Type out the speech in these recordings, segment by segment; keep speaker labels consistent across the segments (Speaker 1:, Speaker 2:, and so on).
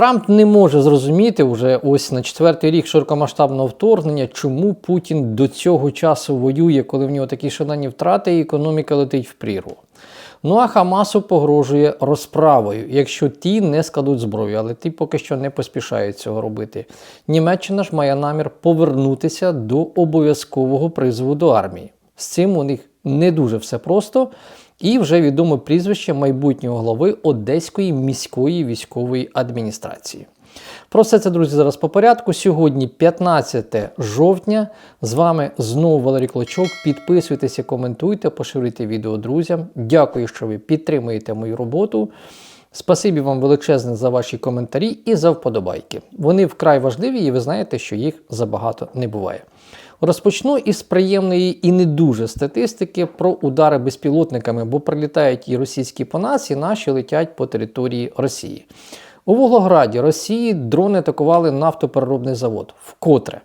Speaker 1: Трамп не може зрозуміти вже ось на четвертий рік широкомасштабного вторгнення, чому Путін до цього часу воює, коли в нього такі шалені втрати, і економіка летить в прірву. Ну а Хамасу погрожує розправою, якщо ті не складуть зброю, але ті поки що не поспішають цього робити. Німеччина ж має намір повернутися до обов'язкового призову до армії. З цим у них не дуже все просто. І вже відоме прізвище майбутнього голови Одеської міської військової адміністрації. Про все це, друзі, зараз по порядку. Сьогодні 15 жовтня. З вами знову Валерій Клочок. Підписуйтеся, коментуйте, поширюйте відео друзям. Дякую, що ви підтримуєте мою роботу. Спасибі вам величезне за ваші коментарі і за вподобайки. Вони вкрай важливі, і ви знаєте, що їх забагато не буває. Розпочну із приємної і не дуже статистики про удари безпілотниками, бо прилітають і російські по нас, і наші летять по території Росії. У Волгограді Росії дрони атакували нафтопереробний завод. Вкотре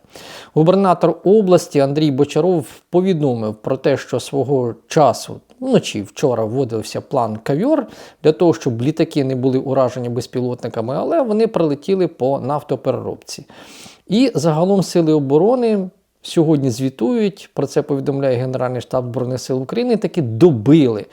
Speaker 1: губернатор області Андрій Бочаров повідомив про те, що свого часу вночі вчора вводився план кавьор для того, щоб літаки не були уражені безпілотниками, але вони прилетіли по нафтопереробці. І загалом сили оборони. Сьогодні звітують, про це повідомляє Генеральний штаб Збройних сил України, таки добили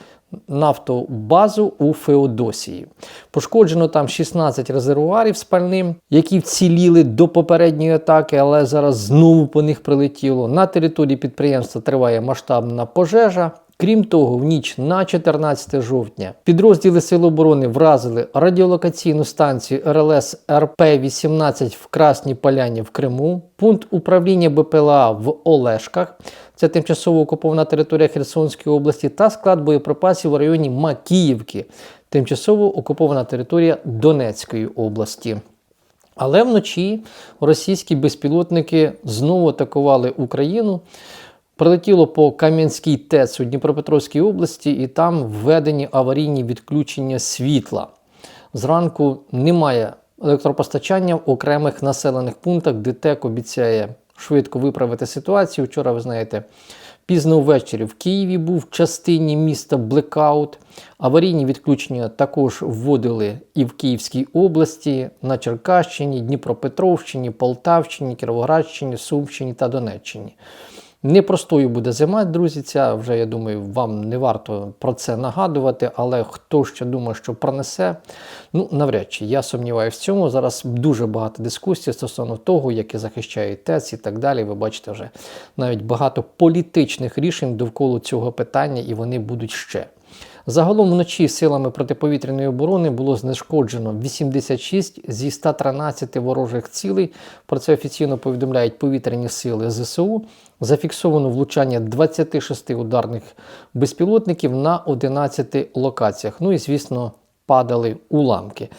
Speaker 1: нафтобазу у Феодосії. Пошкоджено там 16 резервуарів спальним, які вціліли до попередньої атаки, але зараз знову по них прилетіло. На території підприємства триває масштабна пожежа. Крім того, в ніч на 14 жовтня підрозділи Сил оборони вразили радіолокаційну станцію РЛС РП-18 в Красній Поляні в Криму, пункт управління БПЛА в Олешках, це тимчасово окупована територія Херсонської області, та склад боєприпасів в районі Макіївки, тимчасово окупована територія Донецької області. Але вночі російські безпілотники знову атакували Україну. Прилетіло по Кам'янській ТЕЦ у Дніпропетровській області, і там введені аварійні відключення світла. Зранку немає електропостачання в окремих населених пунктах, де ТЕК обіцяє швидко виправити ситуацію. Вчора, ви знаєте, пізно ввечері в Києві був в частині міста блекаут. Аварійні відключення також вводили і в Київській області, на Черкащині, Дніпропетровщині, Полтавщині, Кіровоградщині, Сумщині та Донеччині. Непростою буде зима, друзі. Ця вже, я думаю, вам не варто про це нагадувати, але хто ще думає, що пронесе, ну навряд чи я сумніваюся в цьому. Зараз дуже багато дискусій стосовно того, які захищають ТЕЦ і так далі. Ви бачите, вже навіть багато політичних рішень довкола цього питання, і вони будуть ще. Загалом вночі силами протиповітряної оборони було знешкоджено 86 зі 113 ворожих цілей. Про це офіційно повідомляють повітряні сили ЗСУ. Зафіксовано влучання 26 ударних безпілотників на 11 локаціях. Ну і звісно. Падали уламки.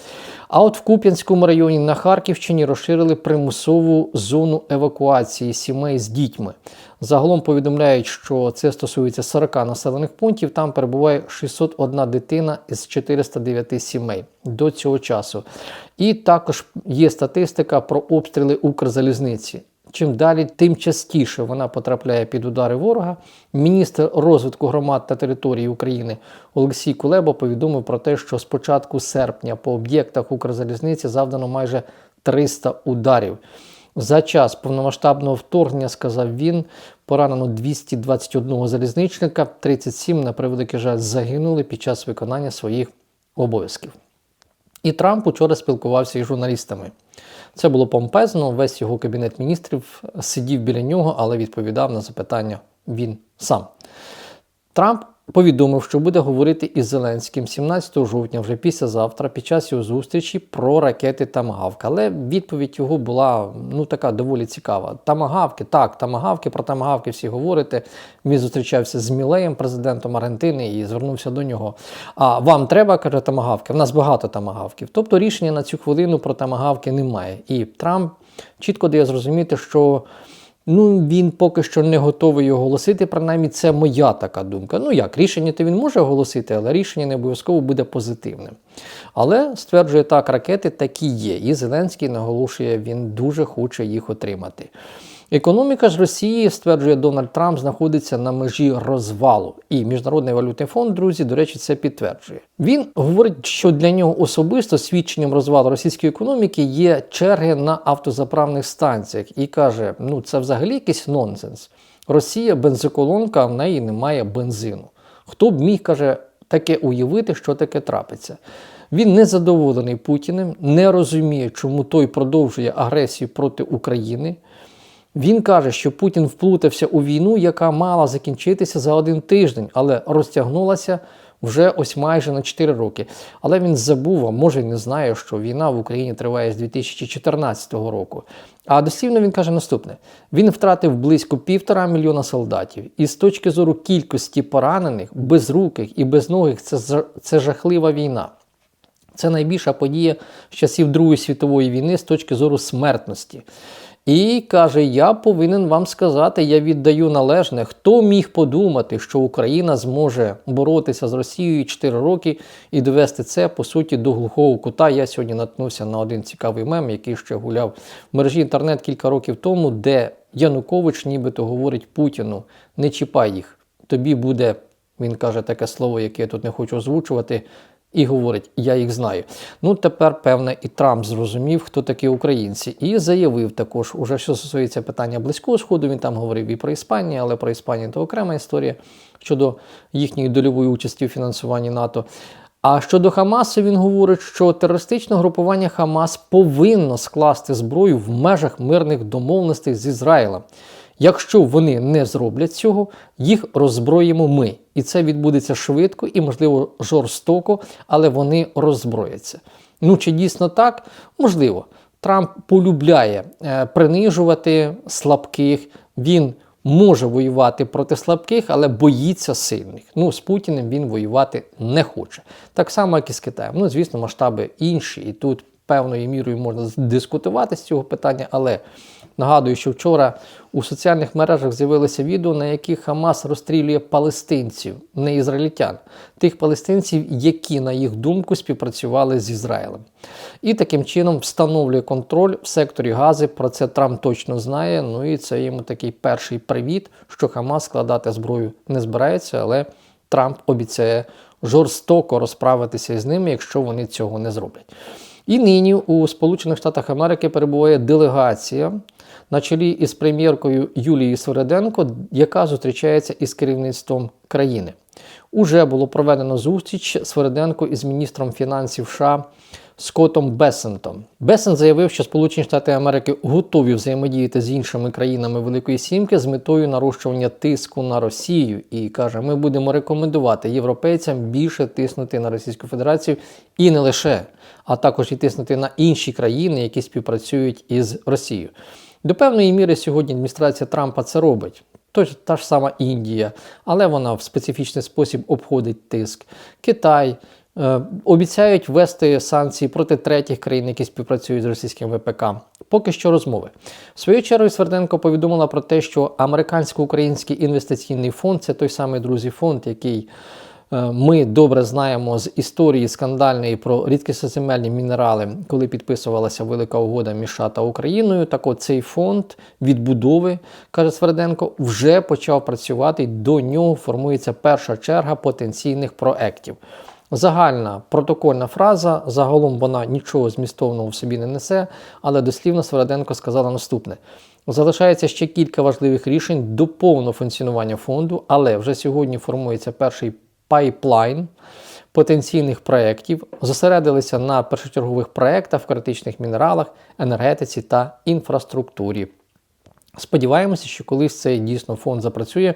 Speaker 1: А от в Куп'янському районі на Харківщині розширили примусову зону евакуації сімей з дітьми. Загалом повідомляють, що це стосується 40 населених пунктів. Там перебуває 601 дитина із 409 сімей до цього часу. І також є статистика про обстріли Укрзалізниці. Чим далі, тим частіше вона потрапляє під удари ворога. Міністр розвитку громад та території України Олексій Кулеба повідомив про те, що з початку серпня по об'єктах Укрзалізниці завдано майже 300 ударів. За час повномасштабного вторгнення, сказав він, поранено 221 залізничника, 37, на превеликий жаль, загинули під час виконання своїх обов'язків. І Трамп учора спілкувався із журналістами. Це було помпезно. Весь його кабінет міністрів сидів біля нього, але відповідав на запитання він сам. Трамп повідомив, що буде говорити із Зеленським 17 жовтня, вже післязавтра, під час його зустрічі про ракети Тамагавка. Але відповідь його була ну така доволі цікава. Тамагавки, так, тамагавки, про тамагавки всі говорите. Він зустрічався з Мілеєм, президентом Аргентини, і звернувся до нього. А вам треба, каже, тамагавки? В нас багато тамагавків. Тобто рішення на цю хвилину про тамагавки немає. І Трамп чітко дає зрозуміти, що. Ну, він поки що не готовий оголосити, принаймні це моя така думка. Ну як, рішення то він може оголосити, але рішення не обов'язково буде позитивним. Але стверджує так, ракети такі є. І Зеленський наголошує, він дуже хоче їх отримати. Економіка ж Росії, стверджує Дональд Трамп, знаходиться на межі розвалу. І Міжнародний валютний фонд, друзі, до речі, це підтверджує. Він говорить, що для нього особисто свідченням розвалу російської економіки є черги на автозаправних станціях, і каже: ну це взагалі якийсь нонсенс. Росія бензоколонка, а в неї немає бензину. Хто б міг каже таке уявити, що таке трапиться? Він не задоволений Путіним, не розуміє, чому той продовжує агресію проти України. Він каже, що Путін вплутався у війну, яка мала закінчитися за один тиждень, але розтягнулася вже ось майже на 4 роки. Але він забув, а може й не знає, що війна в Україні триває з 2014 року. А дослівно він каже наступне: він втратив близько півтора мільйона солдатів, і з точки зору кількості поранених, безруких і безногих це, це жахлива війна. Це найбільша подія з часів Другої світової війни з точки зору смертності. І каже: Я повинен вам сказати, я віддаю належне, хто міг подумати, що Україна зможе боротися з Росією 4 роки і довести це по суті до глухого кута. Я сьогодні наткнувся на один цікавий мем, який ще гуляв в мережі інтернет кілька років тому, де Янукович нібито говорить Путіну: не чіпай їх, тобі буде. Він каже таке слово, яке я тут не хочу озвучувати, і говорить: Я їх знаю. Ну тепер, певне, і Трамп зрозумів, хто такі українці, і заявив також, уже що стосується питання близького сходу. Він там говорив і про Іспанію, але про Іспанію то окрема історія щодо їхньої дольової участі у фінансуванні НАТО. А щодо Хамасу, він говорить, що терористичне групування Хамас повинно скласти зброю в межах мирних домовленостей з Ізраїлем. Якщо вони не зроблять цього, їх роззброїмо ми. І це відбудеться швидко і, можливо, жорстоко, але вони роззброяться. Ну чи дійсно так? Можливо. Трамп полюбляє е, принижувати слабких. Він може воювати проти слабких, але боїться сильних. Ну, з Путіним він воювати не хоче. Так само, як і з Китаєм. Ну, звісно, масштаби інші, і тут певною мірою можна дискутувати з цього питання, але нагадую, що вчора у соціальних мережах з'явилося відео, на яких Хамас розстрілює палестинців, не ізраїльтян, тих палестинців, які, на їх думку, співпрацювали з Ізраїлем. І таким чином встановлює контроль в секторі Гази. Про це Трамп точно знає. Ну і це йому такий перший привіт, що Хамас складати зброю не збирається, але Трамп обіцяє жорстоко розправитися з ними, якщо вони цього не зроблять. І нині у Сполучених Штатах Америки перебуває делегація на чолі із прем'єркою Юлією Свереденко, яка зустрічається із керівництвом країни. Уже було проведено зустріч Свереденко із міністром фінансів США Скоттом Бесентом. Бесент заявив, що Сполучені Штати Америки готові взаємодіяти з іншими країнами Великої Сімки з метою нарощування тиску на Росію. І каже, ми будемо рекомендувати європейцям більше тиснути на Російську Федерацію і не лише, а також і тиснути на інші країни, які співпрацюють із Росією. До певної міри сьогодні адміністрація Трампа це робить. Тож та ж сама Індія, але вона в специфічний спосіб обходить тиск. Китай е, обіцяють ввести санкції проти третіх країн, які співпрацюють з російським ВПК. Поки що розмови. В свою чергу Сверденко повідомила про те, що американсько-український інвестиційний фонд це той самий друзі фонд, який ми добре знаємо з історії скандальної про рідкісноземельні мінерали, коли підписувалася велика угода між США та Україною. Так от цей фонд відбудови, каже Сверденко, вже почав працювати. До нього формується перша черга потенційних проєктів. Загальна протокольна фраза, загалом вона нічого змістовного в собі не несе, але дослівно Сверденко сказала наступне: залишається ще кілька важливих рішень до повного функціонування фонду, але вже сьогодні формується перший пайплайн потенційних проєктів, зосередилися на першочергових проєктах в критичних мінералах, енергетиці та інфраструктурі. Сподіваємося, що колись цей дійсно фонд запрацює,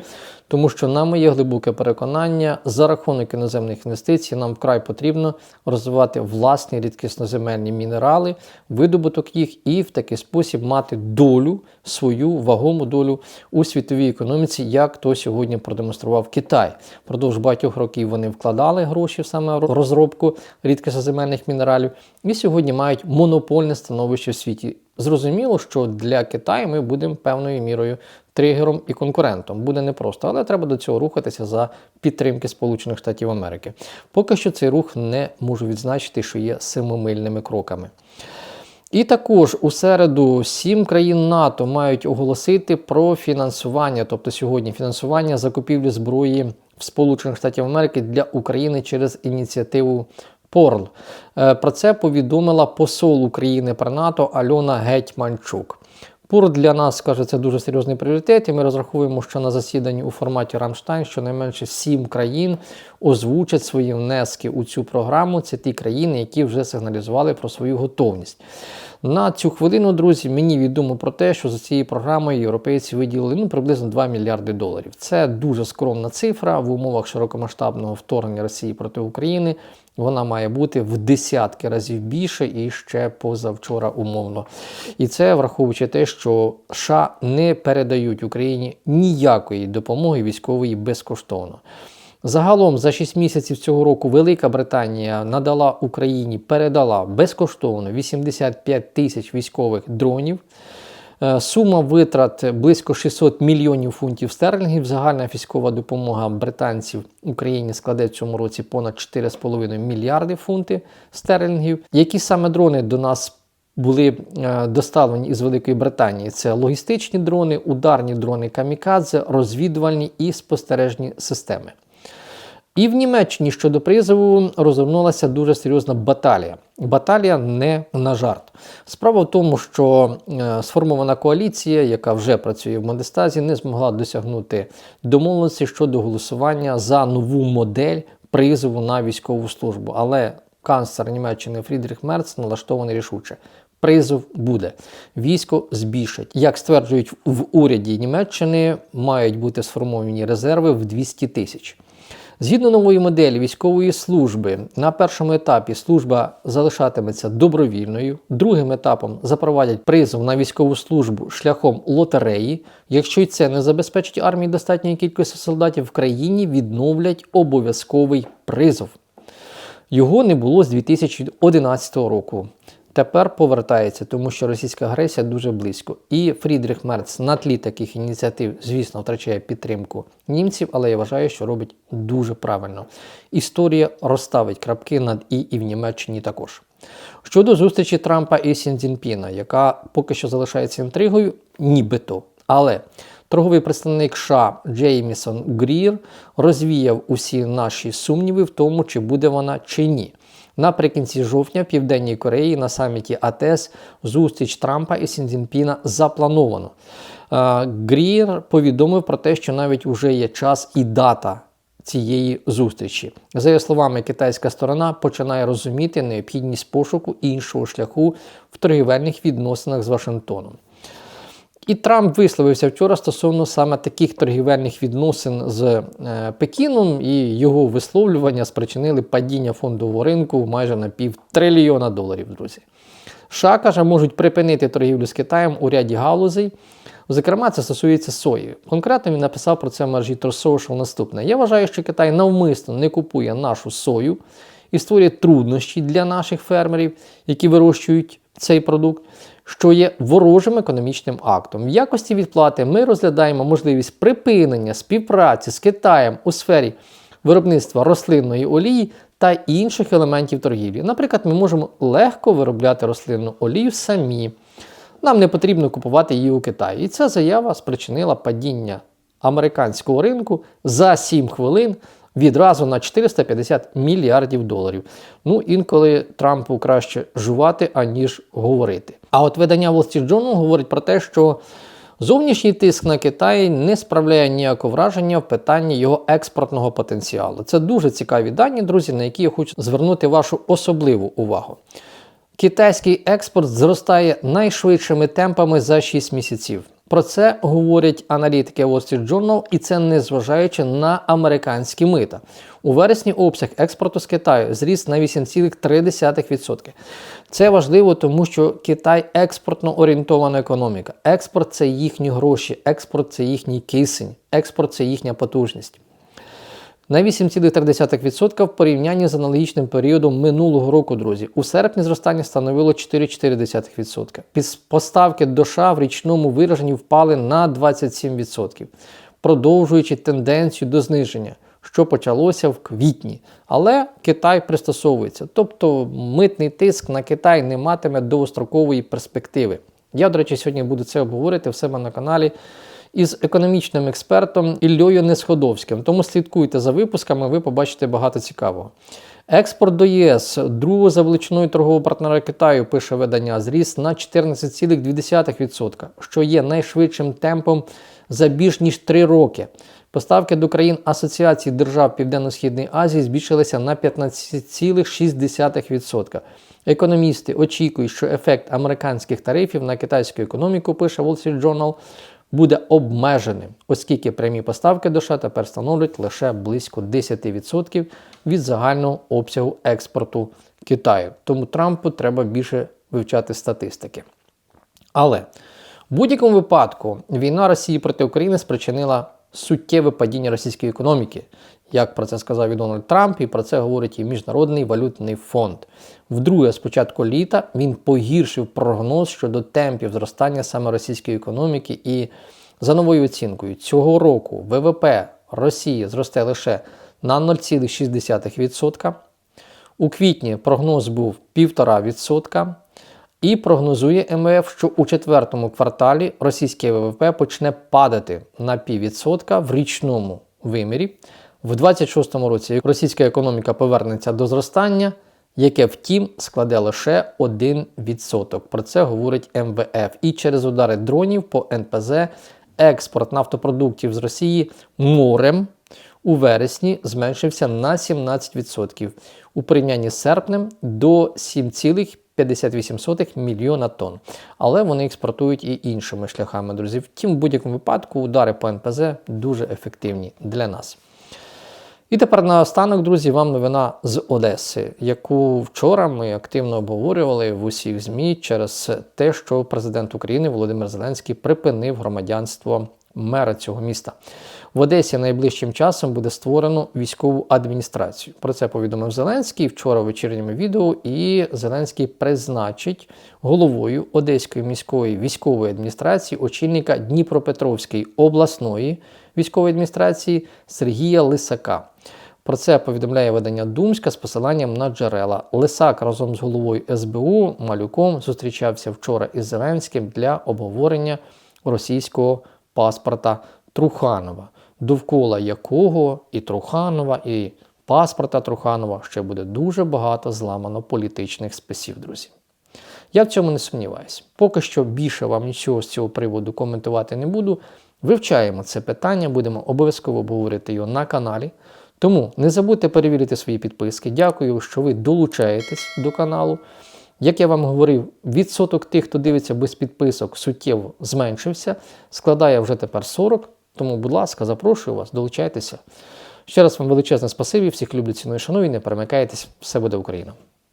Speaker 1: тому що на моє глибоке переконання, за рахунок іноземних інвестицій нам вкрай потрібно розвивати власні рідкісноземельні мінерали, видобуток їх і в такий спосіб мати долю, свою вагому долю у світовій економіці, як то сьогодні продемонстрував Китай. Продовж багатьох років вони вкладали гроші в саме розробку рідкісноземельних мінералів і сьогодні мають монопольне становище в світі. Зрозуміло, що для Китаю ми будемо певною мірою тригером і конкурентом. Буде непросто, але треба до цього рухатися за підтримки Сполучених Штатів Америки. Поки що цей рух не можу відзначити, що є семимильними кроками. І також у середу сім країн НАТО мають оголосити про фінансування, тобто сьогодні фінансування закупівлі зброї в Сполучених Штатів Америки для України через ініціативу Порл. Е, Про це повідомила посол України при НАТО Альона Гетьманчук. Пур для нас каже, це дуже серйозний пріоритет, і ми розраховуємо, що на засіданні у форматі Рамштайн щонайменше сім країн озвучать свої внески у цю програму. Це ті країни, які вже сигналізували про свою готовність. На цю хвилину, друзі, мені відомо про те, що за цією програмою європейці виділили ну, приблизно 2 мільярди доларів. Це дуже скромна цифра в умовах широкомасштабного вторгнення Росії проти України. Вона має бути в десятки разів більше і ще позавчора умовно. І це враховуючи те, що США не передають Україні ніякої допомоги військової безкоштовно. Загалом за 6 місяців цього року Велика Британія надала Україні, передала безкоштовно 85 тисяч військових дронів. Е, Сума витрат близько 600 мільйонів фунтів стерлінгів. Загальна військова допомога британців Україні складе в цьому році понад 4,5 мільярди фунтів стерлінгів. Які саме дрони до нас були е, доставлені із Великої Британії? Це логістичні дрони, ударні дрони камікадзе, розвідувальні і спостережні системи. І в Німеччині щодо призову розгорнулася дуже серйозна баталія. Баталія не на жарт. Справа в тому, що е, сформована коаліція, яка вже працює в Мандестазі, не змогла досягнути домовленості щодо голосування за нову модель призову на військову службу. Але канцлер Німеччини Фрідріх Мерц налаштований рішуче. Призов буде. Військо збільшать. Як стверджують в уряді Німеччини, мають бути сформовані резерви в 200 тисяч. Згідно нової моделі військової служби, на першому етапі служба залишатиметься добровільною. Другим етапом запровадять призов на військову службу шляхом лотереї. Якщо й це не забезпечить армії достатньої кількості солдатів в країні, відновлять обов'язковий призов. Його не було з 2011 року. Тепер повертається, тому що російська агресія дуже близько. І Фрідріх Мерц на тлі таких ініціатив, звісно, втрачає підтримку німців, але я вважаю, що робить дуже правильно. Історія розставить крапки над і і в Німеччині також. Щодо зустрічі Трампа і Сінцзінпіна, яка поки що залишається інтригою, нібито. Але торговий представник США Джеймісон Грір розвіяв усі наші сумніви в тому, чи буде вона чи ні. Наприкінці жовтня в Південній Кореї на саміті АТЕС зустріч Трампа і Сінзінпіна заплановано. Грір повідомив про те, що навіть вже є час і дата цієї зустрічі. За його словами, китайська сторона починає розуміти необхідність пошуку іншого шляху в торгівельних відносинах з Вашингтоном. І Трамп висловився вчора стосовно саме таких торгівельних відносин з е, Пекіном, і його висловлювання спричинили падіння фондового ринку майже на пів трильйона доларів, друзі. США, каже, можуть припинити торгівлю з Китаєм у ряді галузей. Зокрема, це стосується сої. Конкретно він написав про це в мережі Social наступне. Я вважаю, що Китай навмисно не купує нашу сою і створює труднощі для наших фермерів, які вирощують цей продукт що є ворожим економічним актом. В якості відплати ми розглядаємо можливість припинення співпраці з Китаєм у сфері виробництва рослинної олії та інших елементів торгівлі. Наприклад, ми можемо легко виробляти рослинну олію самі. Нам не потрібно купувати її у Китаї. І ця заява спричинила падіння американського ринку за 7 хвилин відразу на 450 мільярдів доларів. Ну, інколи Трампу краще жувати, аніж говорити. А от видання Wall Street Journal говорить про те, що зовнішній тиск на Китай не справляє ніякого враження в питанні його експортного потенціалу. Це дуже цікаві дані, друзі, на які я хочу звернути вашу особливу увагу. Китайський експорт зростає найшвидшими темпами за 6 місяців. Про це говорять аналітики Wall Street Journal, і це не зважаючи на американські мита. У вересні обсяг експорту з Китаю зріс на 8,3%. Це важливо, тому що Китай експортно орієнтована економіка. Експорт це їхні гроші, експорт це їхній кисень, експорт це їхня потужність на 8,3% в порівнянні з аналогічним періодом минулого року, друзі. У серпні зростання становило 4,4%. Поставки до США в річному вираженні впали на 27%, продовжуючи тенденцію до зниження. що почалося в квітні. Але Китай пристосовується. Тобто митний тиск на Китай не матиме довгострокової перспективи. Я, до речі, сьогодні буду це обговорити в себе на каналі із економічним експертом Іллею Несходовським. Тому слідкуйте за випусками, ви побачите багато цікавого. Експорт до ЄС другого за величиною торгового партнера Китаю, пише видання, зріс на 14,2%, що є найшвидшим темпом за більш ніж 3 роки. Поставки до країн Асоціації держав Південно-Східної Азії збільшилися на 15,6%. Економісти очікують, що ефект американських тарифів на китайську економіку, пише Wall Street Journal, буде обмеженим, оскільки прямі поставки до США тепер становлять лише близько 10% від загального обсягу експорту Китаю. Тому Трампу треба більше вивчати статистики. Але в будь-якому випадку війна Росії проти України спричинила суттєве падіння російської економіки. Як про це сказав і Дональд Трамп, і про це говорить і Міжнародний валютний фонд. Вдруге, з початку літа він погіршив прогноз щодо темпів зростання саме російської економіки. І за новою оцінкою, цього року ВВП Росії зросте лише на 0,6%. У квітні прогноз був 1,5%. І прогнозує МВФ, що у четвертому кварталі російське ВВП почне падати на піввідсотка в річному вимірі. В 26-му році російська економіка повернеться до зростання, яке втім складе лише 1%. Про це говорить МВФ. І через удари дронів по НПЗ експорт нафтопродуктів з Росії морем у вересні зменшився на 17% у порівнянні з серпнем до 7,58 мільйона тонн. Але вони експортують і іншими шляхами, друзі. Втім, в будь-якому випадку удари по НПЗ дуже ефективні для нас. І тепер наостанок, друзі, вам новина з Одеси, яку вчора ми активно обговорювали в усіх ЗМІ через те, що президент України Володимир Зеленський припинив громадянство мера цього міста. В Одесі найближчим часом буде створено військову адміністрацію. Про це повідомив Зеленський вчора в вечірньому відео. І Зеленський призначить головою Одеської міської військової адміністрації очільника Дніпропетровської обласної військової адміністрації Сергія Лисака. Про це повідомляє видання Думська з посиланням на джерела. Лисак разом з головою СБУ Малюком зустрічався вчора із Зеленським для обговорення російського паспорта Труханова, довкола якого і Труханова, і паспорта Труханова ще буде дуже багато зламано політичних списів, друзі. Я в цьому не сумніваюся. Поки що більше вам нічого з цього приводу коментувати не буду. Вивчаємо це питання, будемо обов'язково обговорити його на каналі. Тому не забудьте перевірити свої підписки. Дякую, що ви долучаєтесь до каналу. Як я вам говорив, відсоток тих, хто дивиться без підписок, суттєво зменшився, складає вже тепер 40. Тому, будь ласка, запрошую вас, долучайтеся. Ще раз вам величезне спасибі, всіх люблю, ціную, шаную, не перемикайтесь, все буде Україна!